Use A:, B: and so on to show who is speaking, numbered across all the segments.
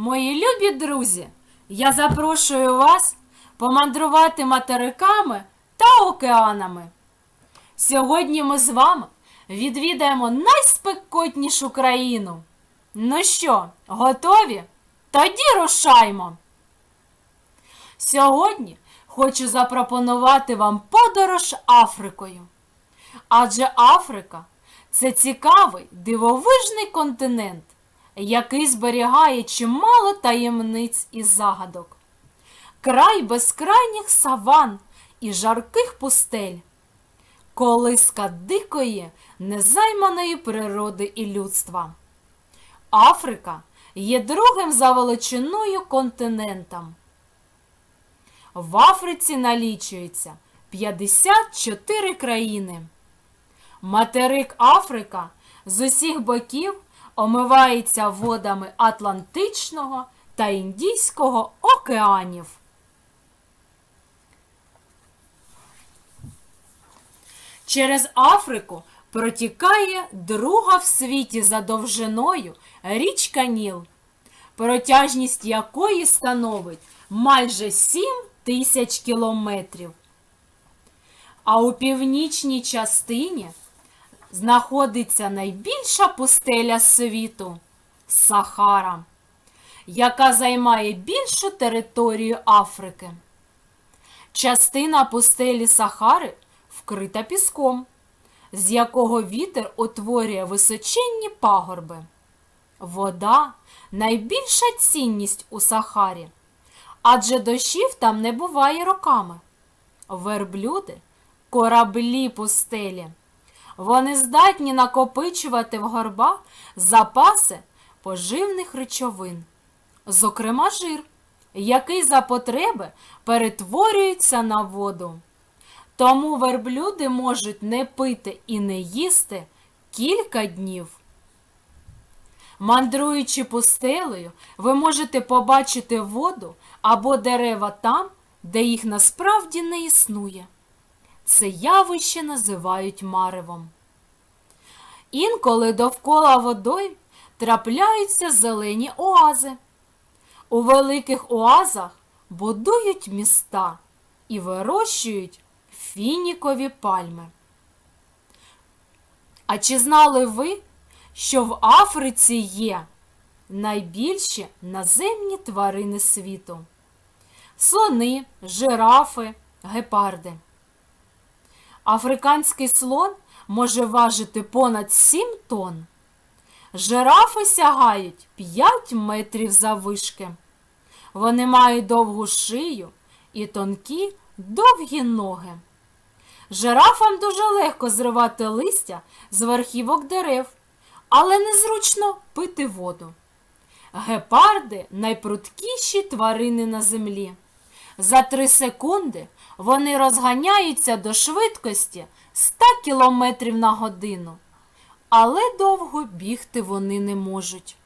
A: Мої любі друзі, я запрошую вас помандрувати материками та океанами. Сьогодні ми з вами відвідаємо найспекотнішу країну. Ну що, готові? Тоді рушаймо! Сьогодні хочу запропонувати вам подорож Африкою. Адже Африка це цікавий дивовижний континент, який зберігає чимало таємниць і загадок. Край безкрайніх саван і жарких пустель, колиска дикої, незайманої природи і людства. Африка є другим за величиною континентом. В Африці налічується 54 країни. Материк Африка з усіх боків омивається водами Атлантичного та Індійського океанів. Через Африку протікає друга в світі за довжиною річка Ніл, протяжність якої становить майже 7 тисяч кілометрів. А у північній частині знаходиться найбільша пустеля світу Сахара, яка займає більшу територію Африки. Частина пустелі Сахари вкрита піском, з якого вітер утворює височенні пагорби. Вода найбільша цінність у Сахарі, адже дощів там не буває роками. Верблюди кораблі пустелі. Вони здатні накопичувати в горбах запаси поживних речовин, зокрема жир, який за потреби перетворюється на воду. Тому верблюди можуть не пити і не їсти кілька днів. Мандруючи пустелею, ви можете побачити воду або дерева там, де їх насправді не існує. Це явище називають маревом. Інколи довкола водой трапляються зелені оази. У великих оазах будують міста і вирощують фінікові пальми. А чи знали ви, що в Африці є найбільші наземні тварини світу? Слони, жирафи, гепарди. Африканський слон може важити понад 7 тонн. Жирафи сягають 5 метрів заввишки. Вони мають довгу шию і тонкі довгі ноги. Жирафам дуже легко зривати листя з верхівок дерев, але незручно пити воду. Гепарди найпрудкіші тварини на землі. За три секунди вони розганяються до швидкості 100 км на годину, але довго бігти вони не можуть.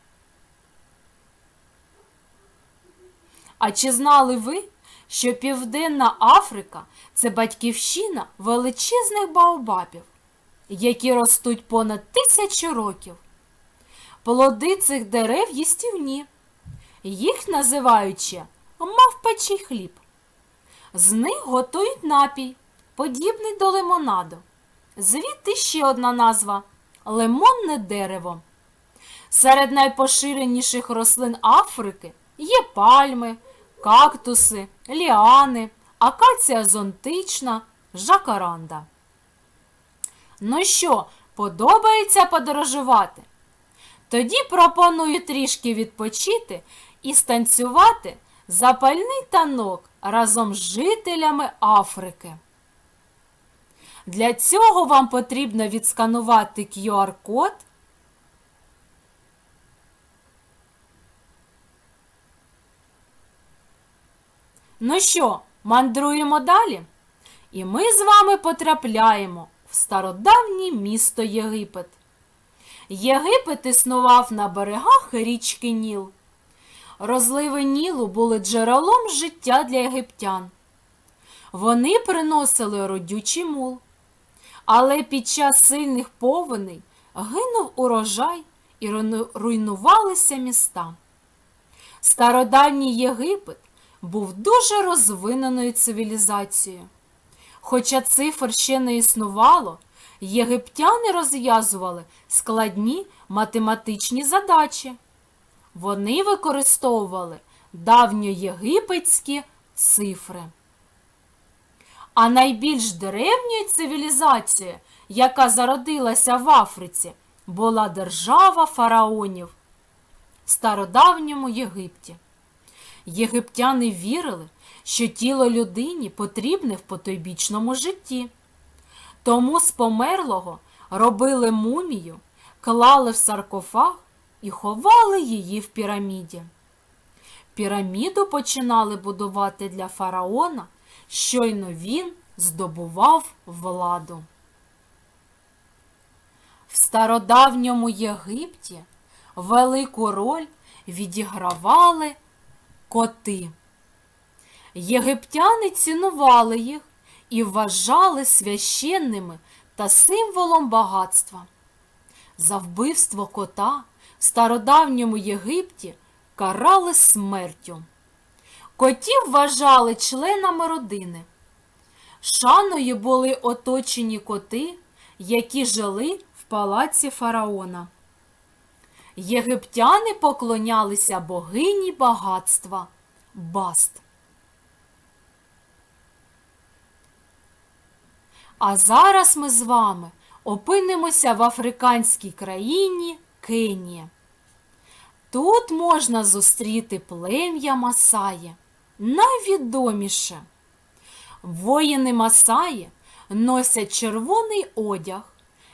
A: А чи знали ви, що Південна Африка це батьківщина величезних баобабів, які ростуть понад тисячу років? Плоди цих дерев їстівні, їх називають ще мавпачий хліб. З них готують напій, подібний до лимонаду. Звідти ще одна назва лимонне дерево. Серед найпоширеніших рослин Африки є пальми, кактуси, ліани, акація зонтична, жакаранда. Ну що, подобається подорожувати? Тоді пропоную трішки відпочити і станцювати запальний танок разом з жителями Африки. Для цього вам потрібно відсканувати QR-код. Ну що, мандруємо далі? І ми з вами потрапляємо в стародавнє місто Єгипет. Єгипет існував на берегах річки Ніл. Розливи Нілу були джерелом життя для єгиптян. Вони приносили родючий мул. Але під час сильних повеней гинув урожай і руйнувалися міста. Стародавній Єгипет був дуже розвиненою цивілізацією. Хоча цифр ще не існувало, єгиптяни розв'язували складні математичні задачі. Вони використовували давньоєгипетські цифри. А найбільш древньою цивілізацією, яка зародилася в Африці, була держава фараонів в стародавньому Єгипті. Єгиптяни вірили, що тіло людині потрібне в потойбічному житті. Тому з померлого робили мумію, клали в саркофаг і ховали її в піраміді. Піраміду починали будувати для фараона, щойно він здобував владу. В стародавньому Єгипті велику роль відігравали коти. Єгиптяни цінували їх і вважали священними та символом багатства. За вбивство кота в стародавньому Єгипті карали смертю. Котів вважали членами родини. Шаною були оточені коти, які жили в палаці фараона. Єгиптяни поклонялися богині багатства Баст. А зараз ми з вами опинимося в африканській країні Кенія. Тут можна зустріти плем'я Масаї, найвідоміше. Воїни Масаї носять червоний одяг,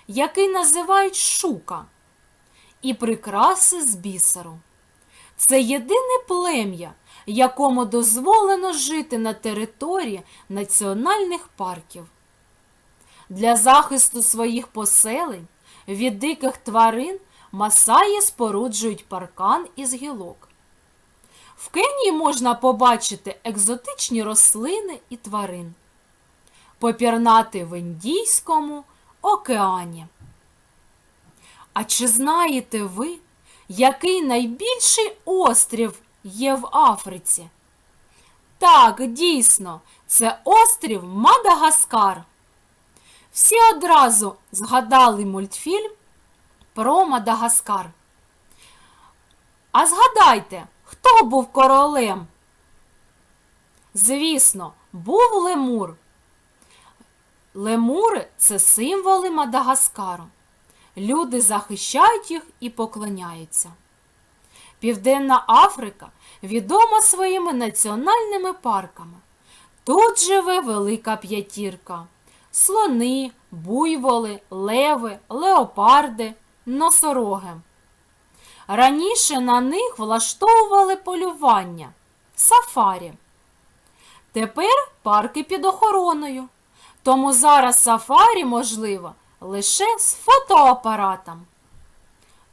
A: який називають шука, і прикраси з бісеру. Це єдине плем'я, якому дозволено жити на території національних парків. Для захисту своїх поселень від диких тварин масаї споруджують паркан із гілок. В Кенії можна побачити екзотичні рослини і тварин, попірнати в Індійському океані. А чи знаєте ви, який найбільший острів є в Африці? Так, дійсно, це острів Мадагаскар. Всі одразу згадали мультфільм про Мадагаскар. А згадайте, хто був королем? Звісно, був лемур. Лемури це символи Мадагаскару. Люди захищають їх і поклоняються. Південна Африка відома своїми національними парками. Тут живе велика п'ятірка слони, буйволи, леви, леопарди, носороги. Раніше на них влаштовували полювання, сафарі. Тепер парки під охороною, тому зараз сафарі можливо лише з фотоапаратом.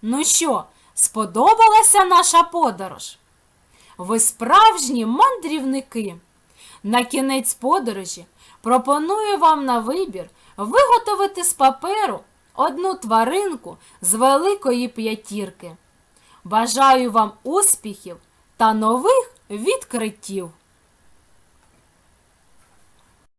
A: Ну що, сподобалася наша подорож? Ви справжні мандрівники. На кінець подорожі пропоную вам на вибір виготовити з паперу одну тваринку з великої п'ятірки. Бажаю вам успіхів та нових відкриттів!